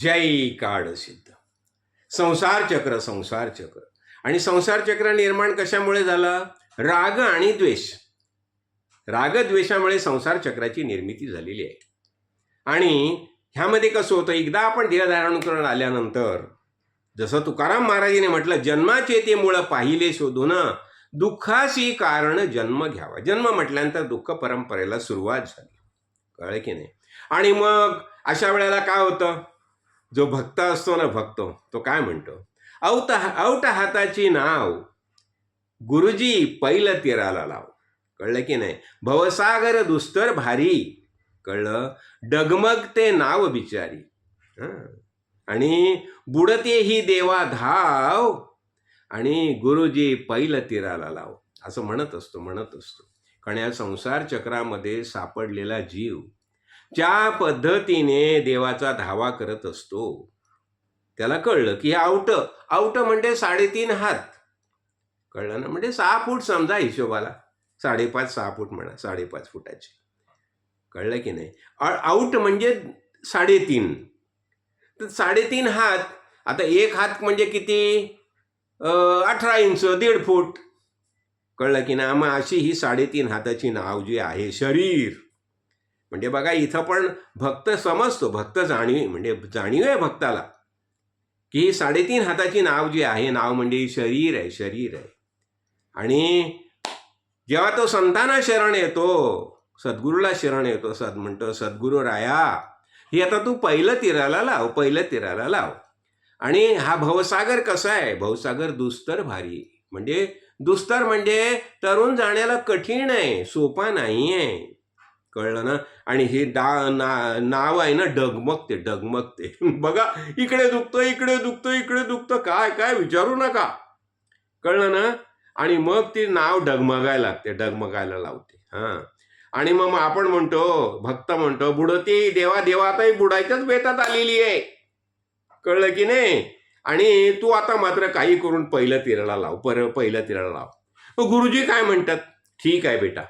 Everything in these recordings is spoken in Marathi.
जय काळ सिद्ध. संसार चक्र संसार चक्र. आणि संसार चक्र निर्माण कशामुळे झालं? राग आणि द्वेष. राग द्वेषामुळे संसार चक्राची निर्मिती झालेली आहे. आणि ह्यामध्ये कसं होतं? एकदा आपण देहधारणकरण आल्यानंतर जसं तुकाराम महाराजांनी म्हटलं जन्माचे ते मुळं पाहिले शोधून दुःखाशी कारण जन्म घ्यावा. जन्म म्हटल्यानंतर दुःख परंपरेला सुरुवात झाली. कळलं की नाही? आणि मग अशा वेळेला काय होतं? जो भक्त असतो ना भक्त तो काय म्हणतो? औत औट हाताची नाव गुरुजी पैल तीराला लाव. कळलं की नाही? भवसागर दुस्तर भारी. कळलं? डगमग ते नाव बिचारी. आणि बुडते ही देवा धाव आणि गुरुजी पैल तीराला लाव. असं म्हणत असतो म्हणत असतो. कारण या संसार चक्रामध्ये सापडलेला जीव ज्या पद्धतीने देवाचा धावा करत असतो त्याला कळलं की हे आवट आवट म्हणजे साडेतीन हात. कळलं ना? म्हणजे सहा फूट समजा हिशोबाला. साडेपाच सहा फूट म्हणा साडेपाच फुटाचे. कळलं की नाही? आउट म्हणजे साडेतीन. तर साडेतीन हात आता एक हात म्हणजे किती? अठरा इंच दीड फूट. कळलं की नाही? मग अशी ही साडेतीन हाताची नाव जी आहे शरीर. म्हणजे बघा इथं पण भक्त समजतो भक्त जाणीव म्हणजे जाणीव आहे भक्ताला. की ही साडेतीन हाताची नाव जी आहे नाव म्हणजे शरीर आहे शरीर आहे. आणि जेव्हा तो संतांना शरण येतो सद्गुरूला शरण येतो सद म्हणतो सद्गुरू राया हे आता तू पहिलं तीराला लाव पहिलं तीराला लाव. आणि हा भवसागर कसा आहे? भवसागर दुस्तर भारी. म्हणजे दुस्तर म्हणजे तरुण जाण्याला कठीण आहे सोपा नाही आहे कळलं ना? आणि हे डा ना नाव आहे ना डगमगते डगमगते. बघा इकडे दुखतं इकडे दुखतं इकडे दुखतं. काय काय विचारू नका. कळलं ना? आणि मग ती नाव डगमगायला लागते डगमगायला लावते. हां. आणि मग आपण म्हणतो भक्त म्हणतो बुडती देवा देवा बुडायच्याच बेतात आलेली आहे. कळलं की नाही? आणि तू आता मात्र काही करून पहिलं तिराला लाव पर पहिलं तिराला लाव. मग गुरुजी काय म्हणतात? ठीक आहे बेटा.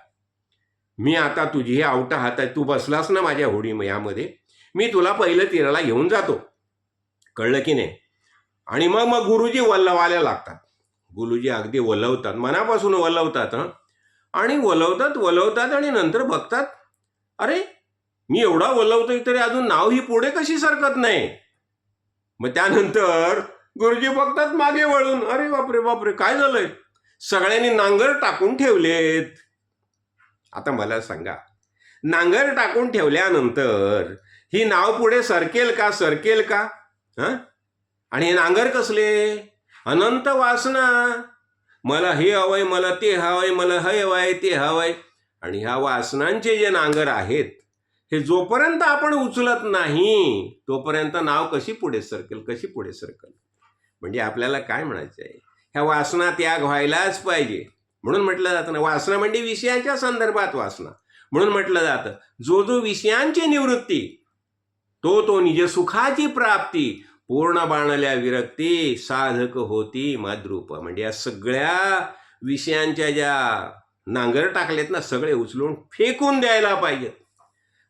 मी आता तुझी हे आवटा हात आहे तू बसलास ना माझ्या होडी यामध्ये मी तुला पहिलं तीराला घेऊन जातो. कळलं की नाही? आणि मग मग गुरुजी वल्लवायला लागतात. गुरुजी अगदी वलवतात मनापासून वलवतात हं. आणि वलवतात वलवतात आणि नंतर बघतात अरे मी एवढा वलवतोय तरी अजून नाव ही पुढे कशी सरकत नाही? मग त्यानंतर गुरुजी बघतात मागे वळून अरे बापरे बापरे काय झालंय? सगळ्यांनी नांगर टाकून ठेवलेत. आता मला सांगा नांगर टाकून ठेवल्यानंतर ही नाव पुढे सरकेल का सरकेल का? हां? आणि हे नांगर कसले? अनंत वासना. मला हे हवंय मला ते हवंय मला हे हवंय ते हवंय. आणि ह्या वासनांचे जे नांगर आहेत हे जोपर्यंत आपण उचलत नाही तोपर्यंत नाव कशी पुढे सरकेल कशी पुढे सरकेल? म्हणजे आपल्याला काय म्हणायचं आहे ह्या वासना त्याग व्हायलाच पाहिजे. म्हणून म्हटलं जातं ना वासना म्हणजे विषयांच्या संदर्भात वासना म्हणून म्हटलं जातं जो जो विषयांची निवृत्ती तो तो निज सुखाची प्राप्ती पूर्ण बाणल्या विरक्ती साधक होती माद्रूप. म्हणजे या सगळ्या विषयांच्या ज्या नांगर टाकलेत ना सगळे उचलून फेकून द्यायला पाहिजेत.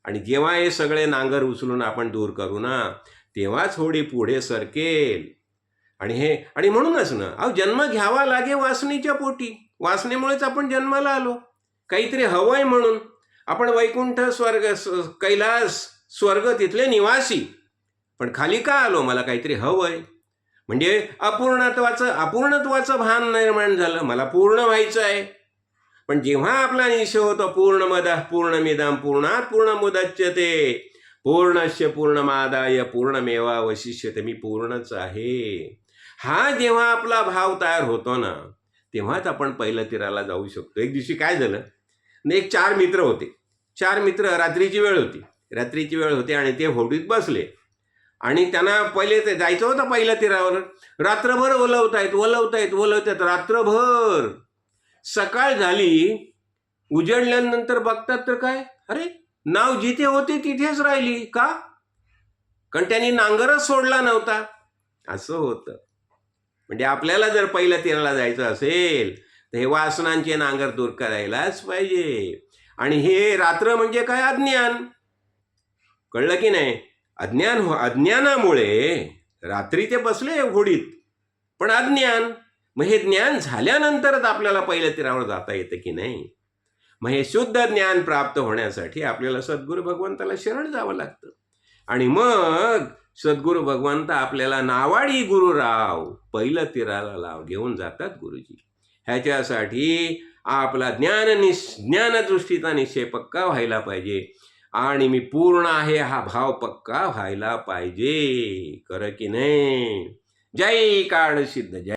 आणि जेव्हा हे सगळे नांगर उचलून आपण दूर करू ना तेव्हाच होडी पुढे सरकेल. आणि हे आणि म्हणूनच ना अहो जन्म घ्यावा लागे वासनीच्या पोटी. वासनेमुळेच आपण जन्माला आलो. काहीतरी हवंय म्हणून. आपण वैकुंठ स्वर्ग कैलास स्वर्ग तिथले निवासी. पण खाली का आलो? मला काहीतरी हवंय. म्हणजे अपूर्णत्वाचं अपूर्णत्वाचं भान निर्माण झालं. मला पूर्ण व्हायचं आहे पण जेव्हा आपला निश्चय होतो पूर्ण मदा पूर्णमिदाम पूर्णात पूर्ण मुदच्यते. पूर्णस्य पूर्णमादाय पूर्णमेवा वशिष्यते मी पूर्णच आहे. हा जेव्हा आपला भाव तयार होतो ना तेव्हाच आपण पहिल्या तीराला जाऊ शकतो. एक दिवशी काय झालं? एक चार मित्र होते. चार मित्र रात्रीची वेळ होती. रात्रीची वेळ होती आणि ते होडीत बसले. आणि त्यांना पहिले ते जायचं होतं पहिल्या तीरावर. रात्रभर ओलवतायत ओलवतायत ओलवतायत. रात्रभर. सकाळ झाली. उजळल्यानंतर बघतात तर काय? अरे नाव जिथे होते तिथेच राहिली. का? कारण त्यांनी नांगरच सोडला नव्हता. असं होतं. म्हणजे आपल्याला जर पहिल्या तीराला जायचं असेल तर हे वासनांचे नांगर दूर करायलाच पाहिजे. आणि हे रात्र म्हणजे काय? अज्ञान. कळलं की नाही? अज्ञान हो अज्ञानामुळे रात्री ते बसले होडीत पण अज्ञान. मग हे ज्ञान झाल्यानंतरच आपल्याला पहिल्या तीरावर जाता येतं की नाही? मग हे शुद्ध ज्ञान प्राप्त होण्यासाठी आपल्याला सद्गुरू भगवंताला शरण जावं लागतं. आणि मग सद्गुरू भगवंत आपल्याला नावाडी गुरुराव पहिलं तीराला लाव घेऊन जातात गुरुजी. ह्याच्यासाठी आपला ज्ञान निश ज्ञानदृष्टीचा निश्चय पक्का व्हायला पाहिजे. आणि मी पूर्ण आहे हा भाव पक्का व्हायला पाहिजे. कर की नाही? जय काळ सिद्ध जय